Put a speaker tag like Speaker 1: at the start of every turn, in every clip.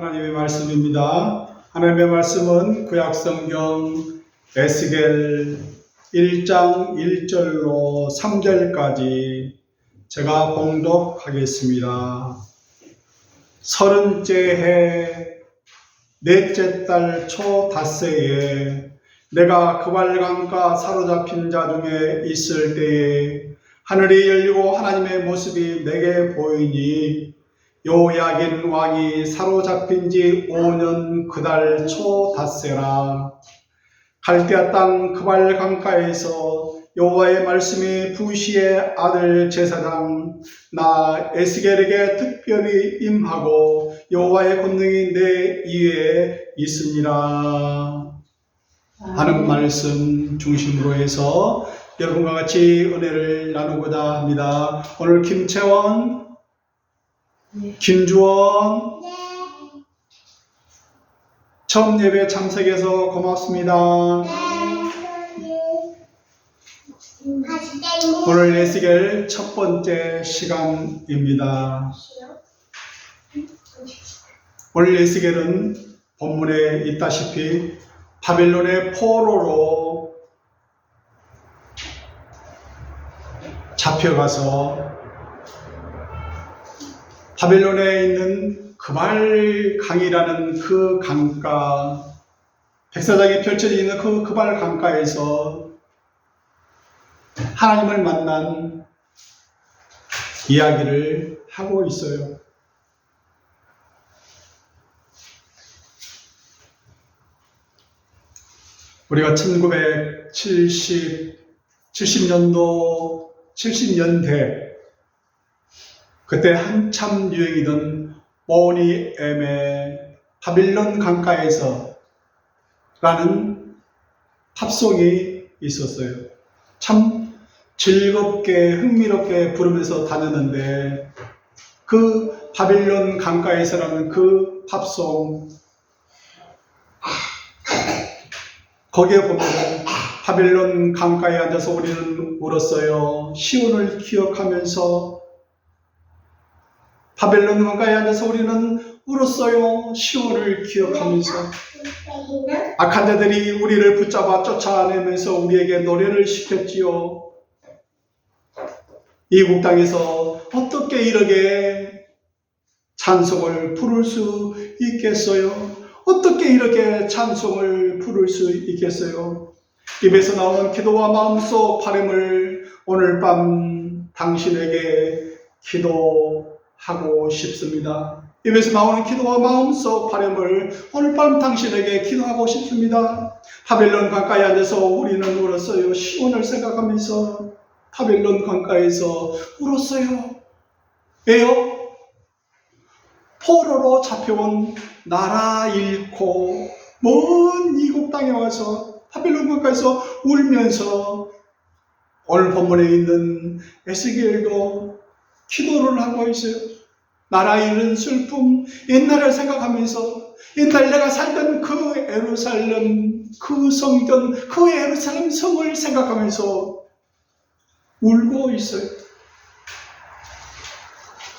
Speaker 1: 하나님의 말씀입니다. 하나님의 말씀은 구약성경 에스겔 1장 1절로 3절까지 제가 봉독하겠습니다. 서른째 해 넷째 달 초 닷새에 내가 그발강가 사로잡힌 자 중에 있을 때에 하늘이 열리고 하나님의 모습이 내게 보이니 요야긴 왕이 사로잡힌 지 5년 그달 초 닷새라. 갈대아 땅 그발 강가에서 여호와의 말씀이 부시의 아들 제사장 나 에스겔에게 특별히 임하고 여호와의 권능이 내 위에 있으니라 하는 말씀 중심으로 해서 여러분과 같이 은혜를 나누고자 합니다. 오늘 김채원, 김주원, 처음 예배 참석해서 고맙습니다. 오늘 예식엘 첫 번째 시간입니다. 오늘 예식엘은 본문에 있다시피 바벨론의 포로로 잡혀가서 바벨론에 있는 그발 강이라는 그 강가, 백사장이 펼쳐져 있는 그 그발 강가에서 하나님을 만난 이야기를 하고 있어요. 우리가 1970, 70년도, 70년대, 그때 한참 유행이던 보니 엠의 바빌론 강가에서 라는 팝송이 있었어요. 참 즐겁게 흥미롭게 부르면서 다녔는데 그 바빌론 강가에서라는 그 팝송 거기에 보면 바빌론 강가에 앉아서 우리는 울었어요. 시온을 기억하면서 바벨론 강가에 앉아서 우리는 울었어요. 시온을 기억하면서 악한 자들이 우리를 붙잡아 쫓아내면서 우리에게 노래를 시켰지요. 이국 땅에서 어떻게 이렇게 찬송을 부를 수 있겠어요? 어떻게 이렇게 찬송을 부를 수 있겠어요? 입에서 나오는 기도와 마음속 바람을 오늘 밤 당신에게 기도 하고 싶습니다. 입에서 나오는 기도와 마음속 바람을 오늘 밤 당신에게 기도하고 싶습니다. 바벨론 강가에 앉아서 우리는 울었어요. 시온을 생각하면서 바벨론 강가에서 울었어요. 왜요? 포로로 잡혀온 나라 잃고 먼 이국 땅에 와서 바벨론 강가에서 울면서 오늘 본문에 있는 에스겔도 기도를 하고 있어요. 나라 잃은 슬픔, 옛날을 생각하면서 옛날 내가 살던 그 에루살렘, 그 성전, 그 에루살렘 성을 생각하면서 울고 있어요.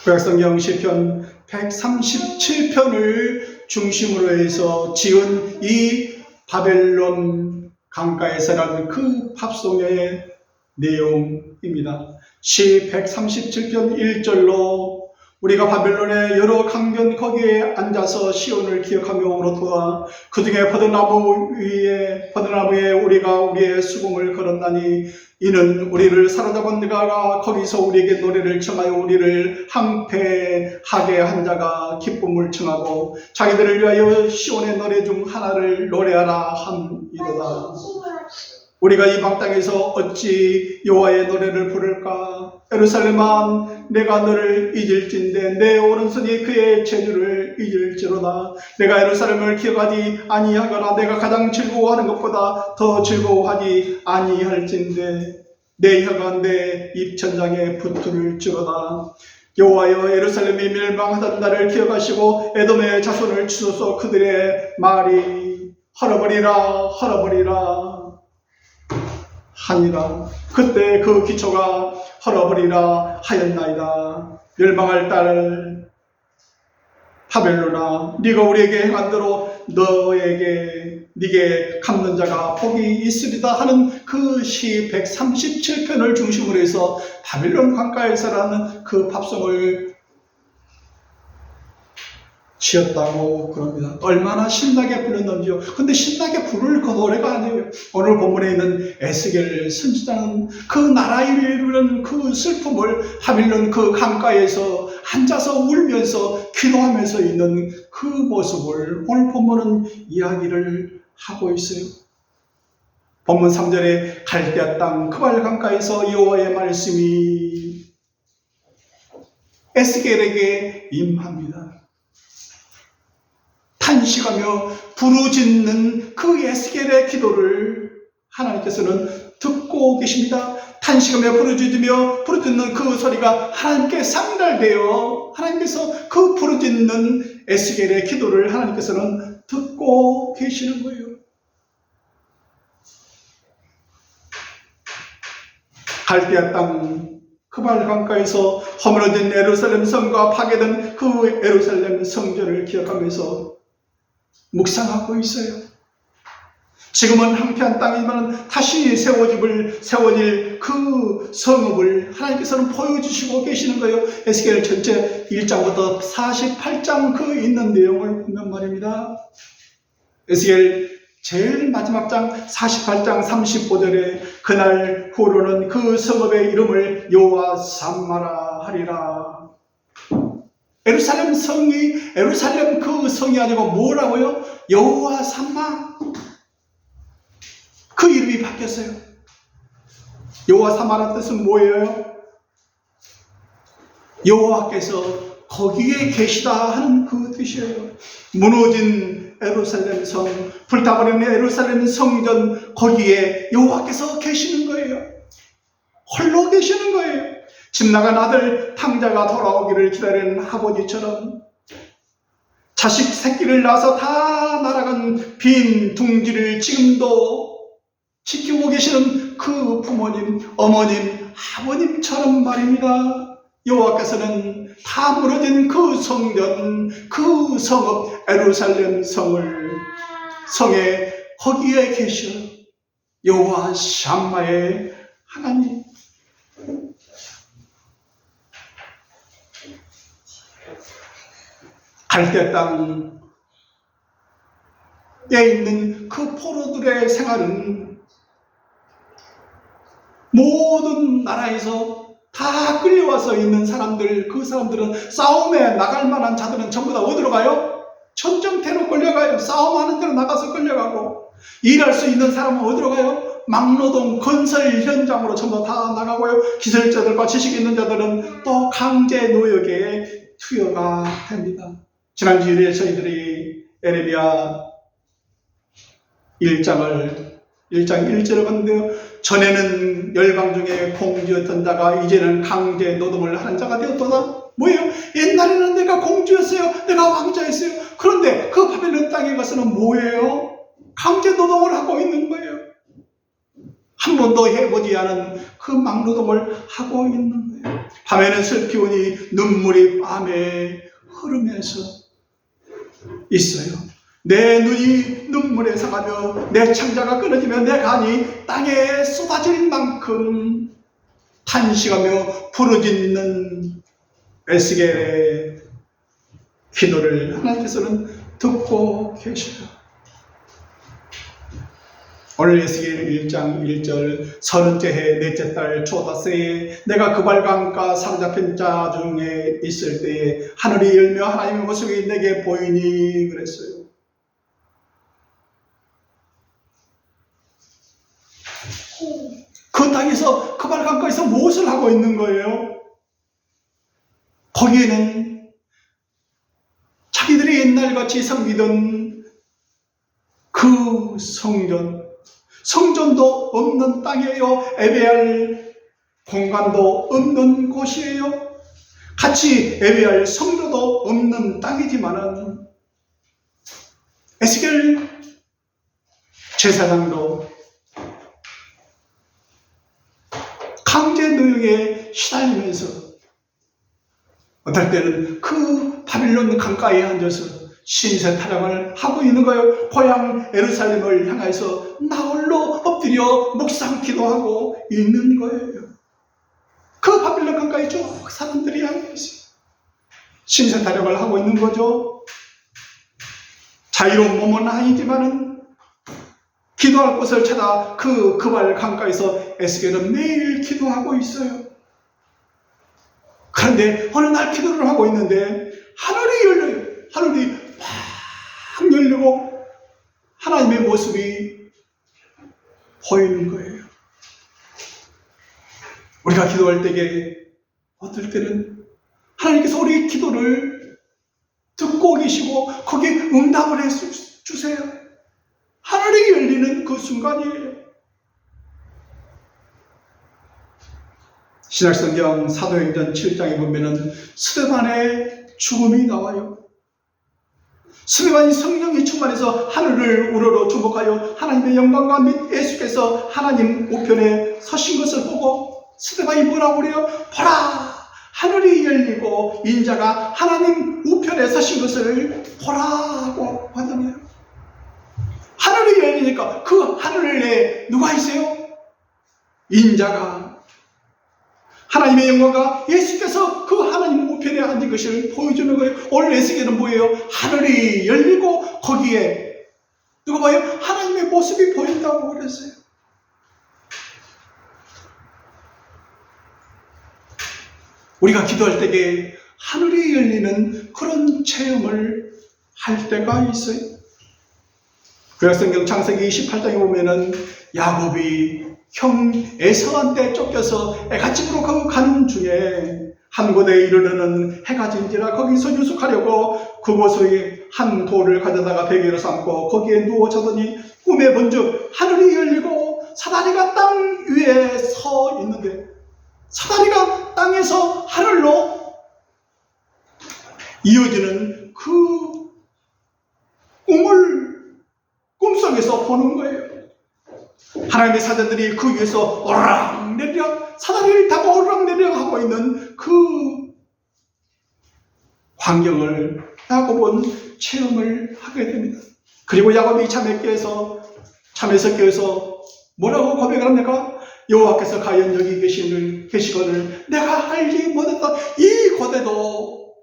Speaker 1: 구약성경 시편 137편을 중심으로 해서 지은 이 바벨론 강가에서라는 그 팝송의 내용입니다. 시 137편 1절로 우리가 바벨론의 여러 강변 거기에 앉아서 시온을 기억하며 울었도다. 그 중에 버드나무 위에 버드나무에 우리가 우리의 수공을 걸었나니 이는 우리를 사로잡은 네가 거기서 우리에게 노래를 청하여 우리를 항폐하게 한 자가 기쁨을 청하고 자기들을 위하여 시온의 노래 중 하나를 노래하라 함이로다. 우리가 이 방 땅에서 어찌 여호와의 노래를 부를까? 에루살렘아, 내가 너를 잊을진데 내 오른손이 그의 재주를 잊을지로다. 내가 에루살렘을 기억하지 아니하거나 내가 가장 즐거워하는 것보다 더 즐거워하지 아니할진데 내 혀가 내 입천장에 붙을지로다. 여호와여 에루살렘이 멸망하던 날을 기억하시고 에돔의 자손을 치소서 그들의 말이 헐어버리라 헐어버리라 하니라. 그때 그 기초가 헐어버리라 하였나이다. 멸망할 딸 바벨로나 네가 우리에게 행한 대로 너에게 네게 갚는 자가 복이 있으리다 하는 그 시 137편을 중심으로 해서 바벨론 강가에서라는 그 팝송을 지었다고 그럽니다. 얼마나 신나게 불렀는지요. 근데 신나게 부를 그 노래가 아니에요. 오늘 본문에 있는 에스겔 선지자는 그 나라에 이르는 그 슬픔을 바빌론 그 강가에서 앉아서 울면서 기도하면서 있는 그 모습을 오늘 본문은 이야기를 하고 있어요. 본문 3절에 갈대아 땅 크발 강가에서 여호와의 말씀이 에스겔에게 임합니다. 탄식하며 부르짖는 그 에스겔의 기도를 하나님께서는 듣고 계십니다. 탄식하며 부르짖으며 부르짖는 그 소리가 하나님께 상달되어 하나님께서 그 부르짖는 에스겔의 기도를 하나님께서는 듣고 계시는 거예요. 갈대아 땅 크발 강가에서 허물어진 에루살렘 성과 파괴된 그 에루살렘 성전을 기억하면서 묵상하고 있어요. 지금은 황폐한 땅이지만 다시 세워집을 세워질 그 성읍을 하나님께서는 보여주시고 계시는 거예요. 에스겔 전체 1장부터 48장 그 있는 내용을 보면 말입니다. 에스겔 제일 마지막 장 48장 35절에 그날 후로는 그 성읍의 이름을 여호와 삼마라 하리라. 에루살렘 성이 에루살렘 그 성이 아니고 뭐라고요? 여호와 삼마. 그 이름이 바뀌었어요. 여호와 삼마라는 뜻은 뭐예요? 여호와께서 거기에 계시다 하는 그 뜻이에요. 무너진 에루살렘 성, 불타버린 에루살렘 성전 거기에 여호와께서 계시는 거예요. 홀로 계시는 거예요. 집 나간 아들 탕자가 돌아오기를 기다리는 아버지처럼 자식 새끼를 낳아서 다 날아간 빈 둥지를 지금도 지키고 계시는 그 부모님, 어머님, 아버님처럼 말입니다. 여호와께서는 다 무너진 그 성전, 그 성읍 에루살렘 성을 성에 거기에 계셔 여호와 샴마의 하나님. 갈대 땅에 있는 그 포로들의 생활은 모든 나라에서 다 끌려와서 있는 사람들, 그 사람들은 싸움에 나갈 만한 자들은 전부 다 어디로 가요? 전쟁터로 끌려가요. 싸움하는 데로 나가서 끌려가고, 일할 수 있는 사람은 어디로 가요? 막노동, 건설 현장으로 전부 다 나가고요. 기술자들과 지식 있는 자들은 또 강제 노역에 투여가 됩니다. 지난주일에 저희들이 에레비아 1장을 1장 1절을 봤는데요. 전에는 열방 중에 공주였던 자가 이제는 강제 노동을 하는 자가 되었도다. 뭐예요? 옛날에는 내가 공주였어요. 내가 왕자였어요. 그런데 그 바벨론 땅에 가서는 뭐예요? 강제 노동을 하고 있는 거예요. 한 번도 해보지 않은 그 막노동을 하고 있는 거예요. 밤에는 슬피 오니 눈물이 밤에 흐르면서 있어요. 내 눈이 눈물에 상하며 내 창자가 끊어지며 내 간이 땅에 쏟아질 만큼 탄식하며 부르짖는 에스겔의 기도를 하나님께서는 듣고 계셔요. 오늘 에스겔 1장 1절 서른째 해 넷째 달 초다세에 내가 그발강가 사로잡힌 자 중에 있을 때에 하늘이 열며 하나님의 모습이 내게 보이니 그랬어요. 그 땅에서 그발 강가에서 무엇을 하고 있는 거예요? 거기에는 자기들이 옛날같이 섬기던 그 성전, 성전도 없는 땅이에요. 예배할 공간도 없는 곳이에요. 같이 예배할 성도도 없는 땅이지만은 에스겔 제사장도 강제 노역에 시달리면서 어떨 때는 그 바빌론 강가에 앉아서 신세 타령을 하고 있는 거예요. 고향 에루살렘을 향해서 나홀로 엎드려 묵상 기도하고 있는 거예요. 그 바빌론 강가에 쭉 사람들이 있어요. 신세 타령을 하고 있는 거죠. 자유로운 몸은 아니지만은 기도할 곳을 찾아 그 그발 강가에서 에스겔은 매일 기도하고 있어요. 그런데 어느 날 기도를 하고 있는데 하늘이 열려요. 하늘이 팍 열리고 하나님의 모습이 보이는 거예요. 우리가 기도할 때에 어떨 때는 하나님께서 우리 기도를 듣고 계시고 거기에 응답을 해 주- 주세요. 하늘이 열리는 그 순간이에요. 신약성경 사도행전 7장에 보면은 스데반의 죽음이 나와요. 스데반이 성령이 충만해서 하늘을 우러러 주목하여 하나님의 영광과 및 예수께서 하나님 우편에 서신 것을 보고 스데반이 뭐라고 그래요? 보라! 하늘이 열리고 인자가 하나님 우편에 서신 것을 보라고 하잖아요. 하늘이 열리니까 그 하늘 에 누가 있어요? 인자가 하나님의 영광과 예수께서 그 하나님 우편에 앉은 것을 보여주는 거예요. 오늘 에스겔은 뭐예요? 하늘이 열리고 거기에 누가 봐요? 하나님의 모습이 보인다고 그랬어요. 우리가 기도할 때에 하늘이 열리는 그런 체험을 할 때가 있어요. 구약성경 창세기 28장에 보면은 야곱이 형 에서한테 쫓겨서 애가집으로 그 가는 중에 한 곳에 이르르는 해가 진지라 거기서 유숙하려고 그곳의 한 돌을 가져다가 베개로 삼고 거기에 누워 자더니 꿈에 본즉 하늘이 열리고 사다리가 땅 위에 서 있는데 사다리가 땅에서 하늘로 이어지는 그 꿈을 꿈속에서 보는 거예요. 하나님의 사자들이 그 위에서 오르락내리락 사다리를 타고 오르락내리락 하고 있는 그 광경을 야곱은 체험을 하게 됩니다. 그리고 야곱이 참에서 깨서 뭐라고 고백을 합니까? 여호와께서 과연 여기 계시는 계시거늘 내가 알지 못했다. 이 고대도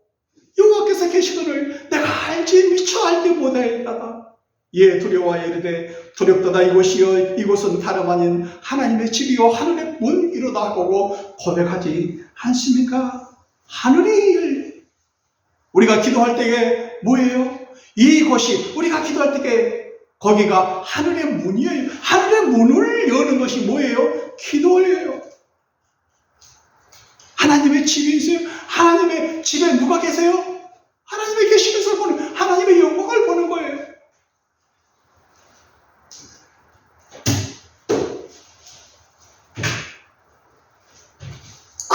Speaker 1: 여호와께서 계시거늘 내가 알지 미처 알지 못했다. 예 두려워하여 이르되 두렵도다 이곳이여 이곳은 다름 아닌 하나님의 집이요 하늘의 문이로다 하고 고백하지 않습니까? 하늘이 열리 우리가 기도할 때에 뭐예요? 이곳이 우리가 기도할 때에 거기가 하늘의 문이에요. 하늘의 문을 여는 것이 뭐예요? 기도예요. 하나님의 집이 있어요. 하나님의 집에 누가 계세요? 하나님의 계신 것을 보는 하나님의 영광을 보는 거예요.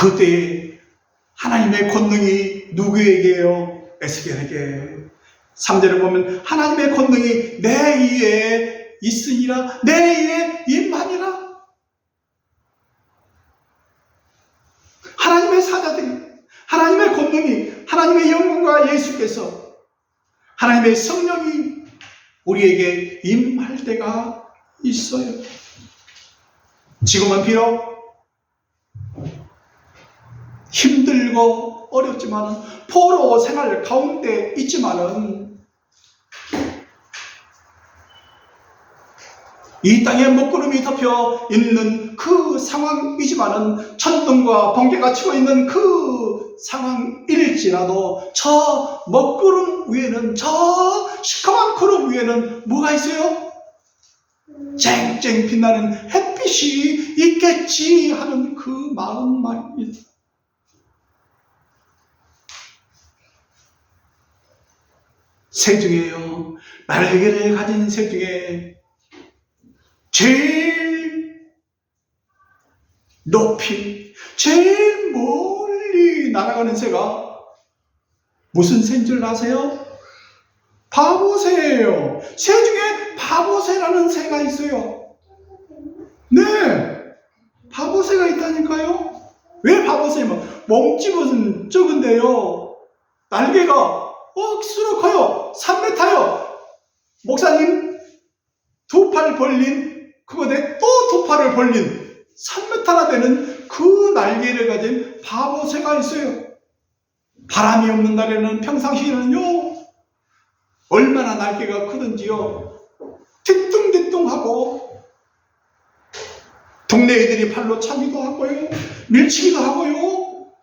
Speaker 1: 그때 하나님의 권능이 누구에게요? 에스겔에게. 3절을 보면 하나님의 권능이 내 위에 있으니라 내 위에 임하니라 하나님의 사자들이 하나님의 권능이 하나님의 영광과 예수께서 하나님의 성령이 우리에게 임할 때가 있어요 지금은 비록 힘들고 어렵지만은 포로 생활 가운데 있지만은 이 땅에 먹구름이 덮여 있는 그 상황이지만은 천둥과 번개가 치고 있는 그 상황일지라도 저 먹구름 위에는 저 시커먼 구름 위에는 뭐가 있어요? 쨍쨍 빛나는 햇빛이 있겠지 하는 그 마음 말입니다. 새 중에요. 날개를 가진 새 중에 제일 높이, 제일 멀리 날아가는 새가 무슨 새인 줄 아세요? 바보새예요. 새 중에 바보새라는 새가 있어요. 네, 바보새가 있다니까요. 왜 바보새면 몸집은 적은데요. 날개가 억수로 커요. 3m요. 목사님, 두 팔 벌린, 그거에 또 두 팔을 벌린 3m나 되는 그 날개를 가진 바보새가 있어요. 바람이 없는 날에는 평상시에는요, 얼마나 날개가 크든지요, 뒤뚱뒤뚱하고, 동네 애들이 발로 차기도 하고요, 밀치기도 하고요.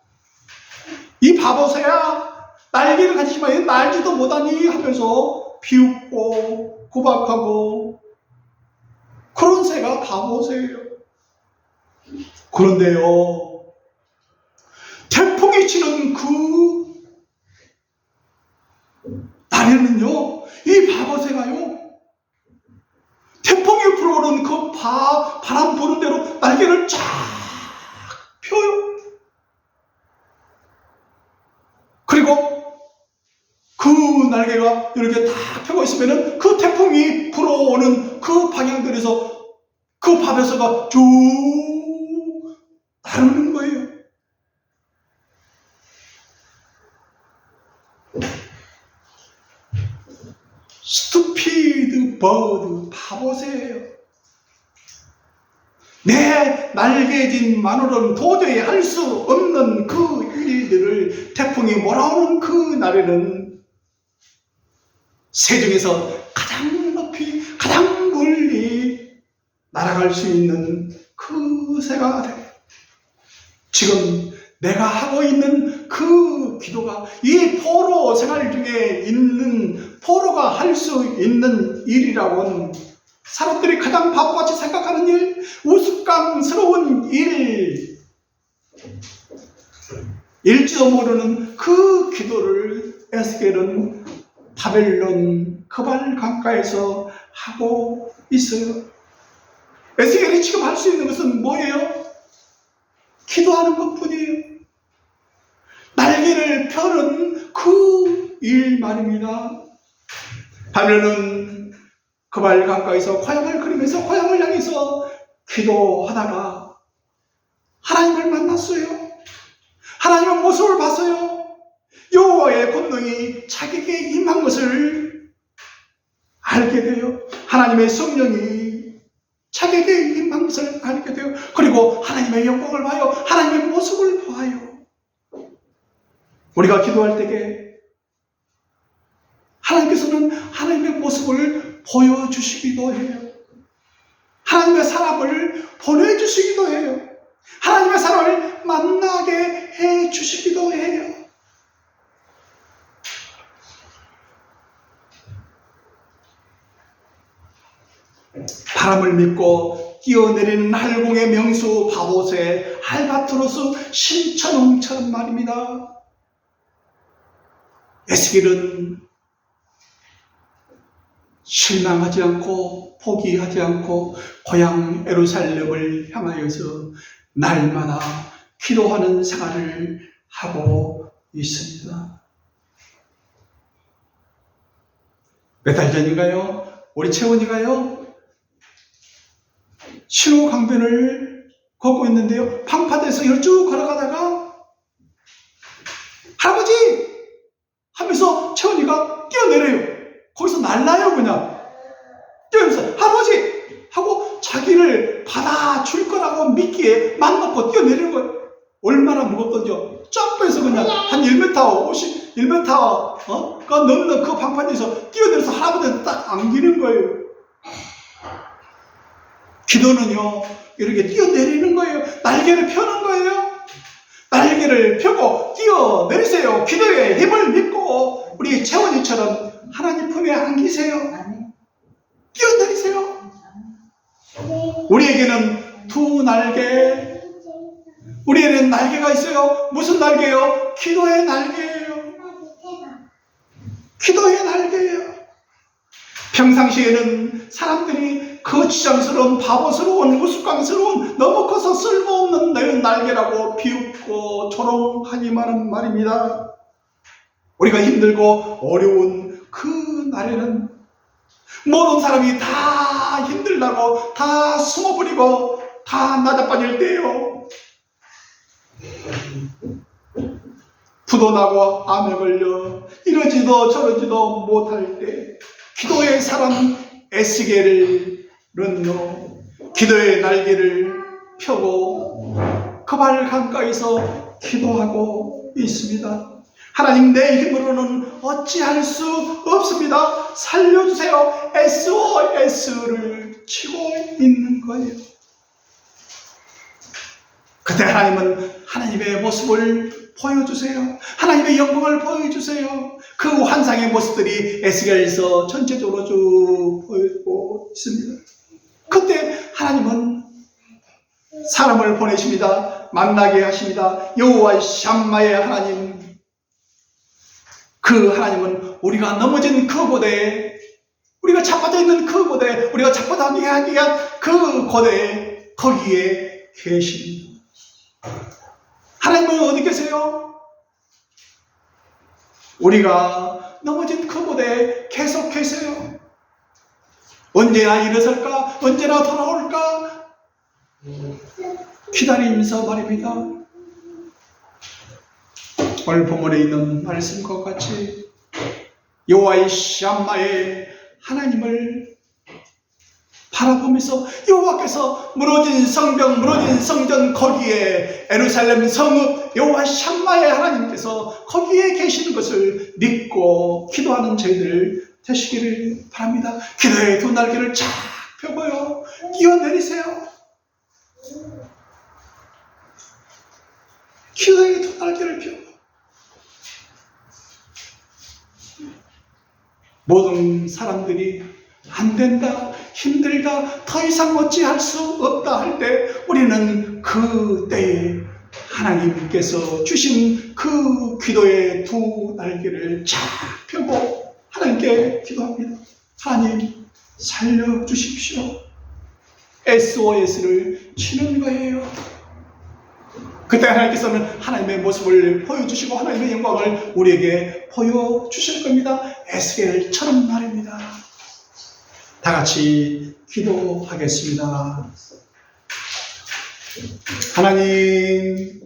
Speaker 1: 이 바보새야, 날개를 가지지만 얘 날지도 못하니 하면서 비웃고, 구박하고, 그런 새가 바보새예요. 그런데요, 태풍이 치는 그 날에는요, 이 바보새가요, 태풍이 불어오는 그 바, 바람 부는 대로 날개를 쫙 펴요. 그리고 그 날개가 이렇게 다 펴고 있으면은 그 태풍이 불어오는 그 방향들에서 그 바보새가 쭉 나르는 거예요. 스투피드 버드 바보새예요. 내 날개진 마누로는 도저히 할 수 없는 그 일들을 태풍이 몰아오는 그 날에는 새 중에서 가장 높이 가장 멀리 날아갈 수 있는 그 새가 돼. 지금 내가 하고 있는 그 기도가 이 포로 생활 중에 있는 포로가 할 수 있는 일이라고는 사람들이 가장 바보같이 생각하는 일, 우스꽝스러운 일, 일지도 모르는 그 기도를 에스겔은 바벨론 그발 강가에서 하고 있어요. 에스겔이 지금 할 수 있는 것은 뭐예요? 기도하는 것 뿐이에요. 날개를 펴는 그일 말입니다. 바벨론은 그발 강가에서 고향을 그리면서 고향을 향해서 기도하다가 하나님을 만났어요. 하나님의 모습을 봤어요. 여호와의 권능이 자기에게 임한 것을 알게 돼요. 하나님의 성령이 자기에게 임한 것을 알게 돼요. 그리고 하나님의 영광을 봐요. 하나님의 모습을 보아요. 우리가 기도할 때에 하나님께서는 하나님의 모습을 보여주시기도 해요. 하나님의 사람을 보내주시기도 해요. 하나님의 사람을 만나게 해주시기도 해요. 바람을 믿고 뛰어내리는 할공의 명수 바보새 알바트로스 신천홍처럼 말입니다. 에스겔은 실망하지 않고 포기하지 않고 고향 에루살렘을 향하여서 날마다 기도하는 생활을 하고 있습니다. 몇 달 전인가요? 우리 채원이가요? 신호 강변을 걷고 있는데요. 방파대에서 쭉 걸어가다가 할아버지 하면서 채원이가 뛰어내려요. 거기서 날라요 그냥 뛰어면서 할아버지 하고 자기를 받아줄 거라고 믿기에 맘 놓고 뛰어내리는 거예요. 얼마나 무겁던지요. 점프해서 그냥 한 1m 50, 1m 어? 가 넘는 그 방판에서 뛰어내려서 할아버지한테 딱 안기는 거예요. 기도는요, 이렇게 뛰어내리는 거예요. 날개를 펴는 거예요. 날개를 펴고 뛰어내리세요. 기도에 힘을 믿고, 우리 채원이처럼 하나님 품에 안기세요. 뛰어내리세요. 우리에게는 두 날개, 우리에게는 날개가 있어요. 무슨 날개요? 기도의 날개예요. 기도의 날개예요. 평상시에는 사람들이 거치장스러운 바보스러운 우스꽝스러운 너무 커서 쓸모없는 내 날개라고 비웃고 조롱하기만 말입니다. 우리가 힘들고 어려운 그 날에는 모든 사람이 다 힘들다고 다 숨어버리고 다 낮아빠질 때요. 부도 나고 암에 걸려 이러지도 저러지도 못할 때 기도의 사람 에스겔을 기도의 날개를 펴고 그 발 강가에서 기도하고 있습니다. 하나님 내 힘으로는 어찌할 수 없습니다. 살려주세요. SOS를 치고 있는 거예요. 그때 하나님은 하나님의 모습을 보여주세요. 하나님의 영광을 보여주세요. 그 환상의 모습들이 에스겔에서 전체적으로 쭉 보이고 있습니다. 그때 하나님은 사람을 보내십니다. 만나게 하십니다. 여호와 샴마의 하나님. 그 하나님은 우리가 넘어진 그 고대에 우리가 자빠져 있는 그 고대에 우리가 자빠져 하기 위한 그 고대에 거기에 계십니다. 하나님은 어디 계세요? 우리가 넘어진 그 고대에 계속 계세요. 언제나 일어설까? 언제나 돌아올까? 기다리면서 말입니다. 오늘 본문에 있는 말씀과 같이 여호와의 샴마의 하나님을 바라보면서 여호와께서 무너진 성벽, 무너진 성전 거기에 에루살렘 성읍 여호와 샴마의 하나님께서 거기에 계시는 것을 믿고 기도하는 저희들 되시기를 바랍니다. 기도의 두 날개를 쫙 펴고요. 뛰어내리세요. 기도의 두 날개를 펴고 모든 사람들이 안 된다, 힘들다, 더 이상 어찌할 수 없다 할 때 우리는 그 때에 하나님께서 주신 그 기도의 두 날개를 쫙 펴고 하나님께 기도합니다. 하나님 살려주십시오. SOS를 치는 거예요. 그때 하나님께서는 하나님의 모습을 보여주시고 하나님의 영광을 우리에게 보여주실 겁니다. 에스겔처럼 말입니다. 다 같이 기도하겠습니다. 하나님,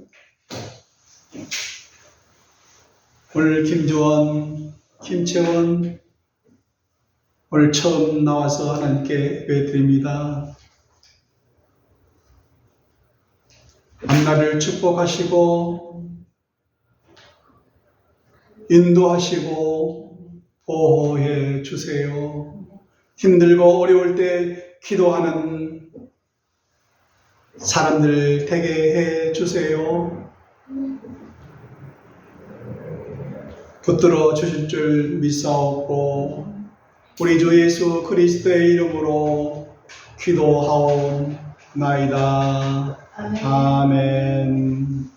Speaker 1: 오늘 김조원, 김채원, 오늘 처음 나와서 하나님께 예배 드립니다. 한날을 축복하시고, 인도하시고, 보호해 주세요. 힘들고 어려울 때 기도하는 사람들 되게 해 주세요. 붙들어 주실 줄 믿사옵고 우리 주 예수 그리스도의 이름으로 기도하옵나이다. 아멘.